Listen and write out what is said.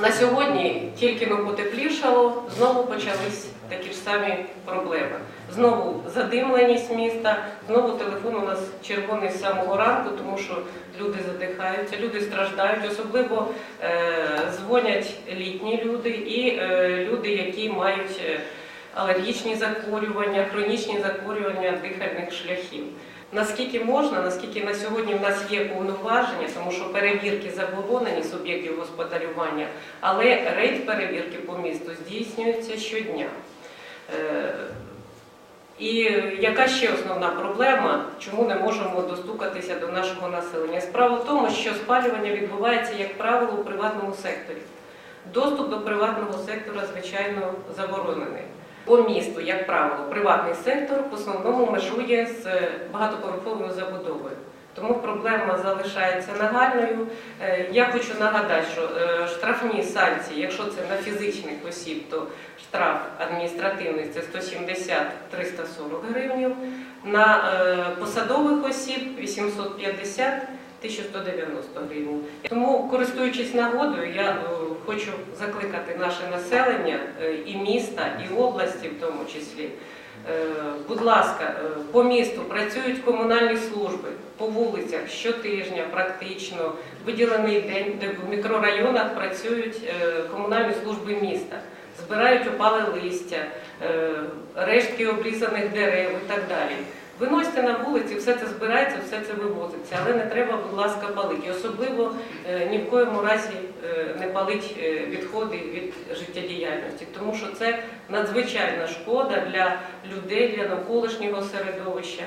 На сьогодні тільки ми потеплішало, знову почались такі ж самі проблеми. Знову задимленість міста, знову телефон у нас червоний з самого ранку, тому що люди задихаються, люди страждають, особливо е, дзвонять літні люди і е, люди, які мають е, алергічні захворювання, хронічні захворювання дихальних шляхів. Наскільки можна, наскільки на сьогодні в нас є повноваження, тому що перевірки заборонені суб'єктів господарювання, але рейд перевірки по місту здійснюється щодня. Е, І яка ще основна проблема, чому не можемо достукатися до нашого населення? Справа в тому, що спалювання відбувається, як правило, у приватному секторі. Доступ до приватного сектора, звичайно, заборонений. По місту, як правило, приватний сектор в основному межує з багатоповерховою забудовою. Тому проблема залишається нагальною. Е, Я хочу нагадати, що е, штрафні санкції, якщо це на фізичних осіб, то штраф адміністративний це 170-340 гривень, на е, посадових осіб 850 1190 гривень. Тому, користуючись нагодою, я е, хочу закликати наше населення е, і міста, і області в тому числі. Будь ласка, по місту працюють комунальні служби по вулицях щотижня, практично виділений день, де в мікрорайонах працюють комунальні служби міста, збирають опале листя, рештки обрізаних дерев і так далі. Виносьте на вулиці, все це збирається, все це вивозиться, але не треба, будь ласка, палити. І Особливо е, ні в коєму разі е, не палить е, відходи від життєдіяльності, тому що це надзвичайна шкода для людей, для навколишнього середовища.